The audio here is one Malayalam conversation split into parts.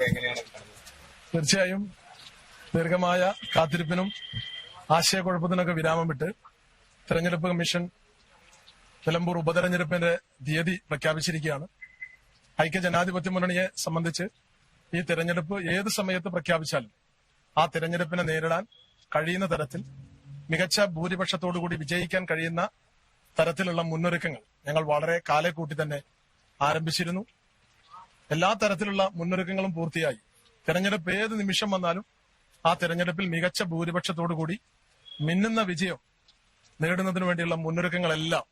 എങ്ങനെയാണ് തീർച്ചയായും ദീർഘമായ കാത്തിരിപ്പിനും ആശയക്കുഴപ്പത്തിനൊക്കെ വിരാമം വിട്ട് തെരഞ്ഞെടുപ്പ് കമ്മീഷൻ നിലമ്പൂർ ഉപതെരഞ്ഞെടുപ്പിന്റെ തീയതി പ്രഖ്യാപിച്ചിരിക്കുകയാണ്. ഐക്യ ജനാധിപത്യ മുന്നണിയെ സംബന്ധിച്ച് ഈ തെരഞ്ഞെടുപ്പ് ഏത് സമയത്ത് പ്രഖ്യാപിച്ചാലും ആ തെരഞ്ഞെടുപ്പിനെ നേരിടാൻ കഴിയുന്ന തരത്തിൽ മികച്ച ഭൂരിപക്ഷത്തോടുകൂടി വിജയിക്കാൻ കഴിയുന്ന തരത്തിലുള്ള മുന്നൊരുക്കങ്ങൾ ഞങ്ങൾ വളരെ കാലെ കൂട്ടി തന്നെ ആരംഭിച്ചിരുന്നു. എല്ലാ തരത്തിലുള്ള മുന്നൊരുക്കങ്ങളും പൂർത്തിയായി. തെരഞ്ഞെടുപ്പ് ഏത് നിമിഷം വന്നാലും ആ തെരഞ്ഞെടുപ്പിൽ മികച്ച ഭൂരിപക്ഷത്തോടുകൂടി മിന്നുന്ന വിജയം നേടുന്നതിന് വേണ്ടിയുള്ള മുന്നൊരുക്കങ്ങളെല്ലാം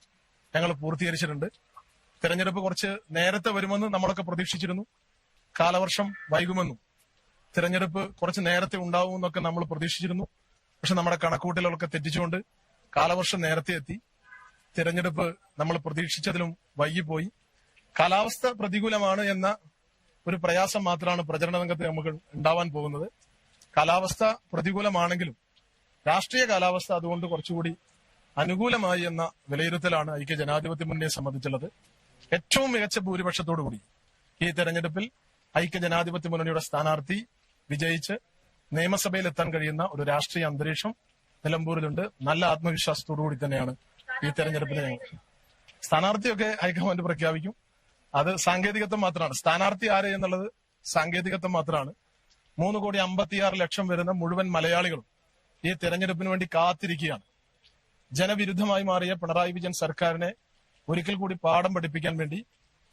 ഞങ്ങൾ പൂർത്തീകരിച്ചിട്ടുണ്ട്. തെരഞ്ഞെടുപ്പ് കുറച്ച് നേരത്തെ വരുമെന്ന് നമ്മളൊക്കെ പ്രതീക്ഷിച്ചിരുന്നു. കാലവർഷം വൈകുമെന്നും തെരഞ്ഞെടുപ്പ് കുറച്ച് നേരത്തെ ഉണ്ടാവുമെന്നൊക്കെ നമ്മൾ പ്രതീക്ഷിച്ചിരുന്നു. പക്ഷെ നമ്മുടെ കണക്കൂട്ടലുകളൊക്കെ തെറ്റിച്ചുകൊണ്ട് കാലവർഷം നേരത്തെ എത്തി. തിരഞ്ഞെടുപ്പ് നമ്മൾ പ്രതീക്ഷിച്ചതിലും വൈകിപ്പോയി. കാലാവസ്ഥ പ്രതികൂലമാണ് എന്ന ഒരു പ്രയാസം മാത്രമാണ് പ്രചരണ രംഗത്ത് നമുക്ക് ഉണ്ടാവാൻ പോകുന്നത്. കാലാവസ്ഥ പ്രതികൂലമാണെങ്കിലും രാഷ്ട്രീയ കാലാവസ്ഥ അതുകൊണ്ട് കുറച്ചുകൂടി അനുകൂലമായി എന്ന വിലയിരുത്തലാണ് ഐക്യ ജനാധിപത്യ മുന്നണിയെ സംബന്ധിച്ചുള്ളത്. ഏറ്റവും മികച്ച ഭൂരിപക്ഷത്തോടു കൂടി ഈ തെരഞ്ഞെടുപ്പിൽ ഐക്യ ജനാധിപത്യ മുന്നണിയുടെ സ്ഥാനാർത്ഥി വിജയിച്ച് നിയമസഭയിൽ എത്താൻ കഴിയുന്ന ഒരു രാഷ്ട്രീയ അന്തരീക്ഷം നിലമ്പൂരിലുണ്ട്. നല്ല ആത്മവിശ്വാസത്തോടു കൂടി തന്നെയാണ് ഈ തെരഞ്ഞെടുപ്പിനെ സ്ഥാനാർത്ഥിയൊക്കെ ഹൈക്കമാൻഡ് പ്രഖ്യാപിക്കും. അത് സാങ്കേതികത്വം മാത്രമാണ്. സ്ഥാനാർത്ഥി ആര് എന്നുള്ളത് സാങ്കേതികത്വം മാത്രമാണ്. മൂന്ന് കോടി അമ്പത്തിയാറ് ലക്ഷം വരുന്ന മുഴുവൻ മലയാളികളും ഈ തെരഞ്ഞെടുപ്പിന് വേണ്ടി കാത്തിരിക്കുകയാണ്. ജനവിരുദ്ധമായി മാറിയ പിണറായി വിജയൻ സർക്കാരിനെ ഒരിക്കൽ കൂടി പാഠം പഠിപ്പിക്കാൻ വേണ്ടി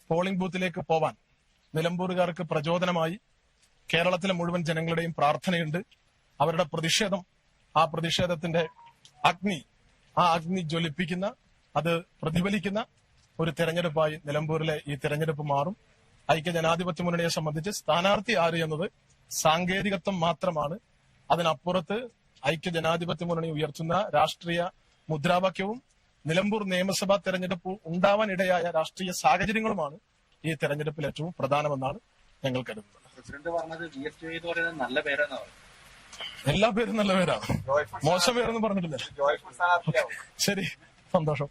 പോളിംഗ് ബൂത്തിലേക്ക് പോവാൻ നിലമ്പൂരുകാർക്ക് പ്രചോദനമായി കേരളത്തിലെ മുഴുവൻ ജനങ്ങളുടെയും പ്രാർത്ഥനയുണ്ട്. അവരുടെ പ്രതിഷേധം ആ പ്രതിഷേധത്തിന്റെ അഗ്നി ആ അഗ്നി ജ്വലിപ്പിക്കുന്ന അത് പ്രതിഫലിക്കുന്ന ഒരു തെരഞ്ഞെടുപ്പായി നിലമ്പൂരിലെ ഈ തെരഞ്ഞെടുപ്പ് മാറും. ഐക്യ ജനാധിപത്യ മുന്നണിയെ സംബന്ധിച്ച് സ്ഥാനാർത്ഥി ആര് എന്നത് സാങ്കേതികത്വം മാത്രമാണ്. അതിനപ്പുറത്ത് ഐക്യ ജനാധിപത്യ മുന്നണി ഉയർത്തുന്ന രാഷ്ട്രീയ മുദ്രാവാക്യവും നിലമ്പൂർ നിയമസഭാ തെരഞ്ഞെടുപ്പ് ഉണ്ടാവാൻ ഇടയായ രാഷ്ട്രീയ സാഹചര്യങ്ങളുമാണ് ഈ തെരഞ്ഞെടുപ്പിൽ ഏറ്റവും പ്രധാനമെന്നാണ് ഞങ്ങൾ കരുതുന്നത്. പ്രസിഡന്റ് പറഞ്ഞത് എസ് എന്ന് പറയുന്നത് നല്ല എല്ലാ പേരും നല്ല പേരാണ് മോശം പേരൊന്നും പറഞ്ഞിട്ടില്ല. ശരി സന്തോഷം.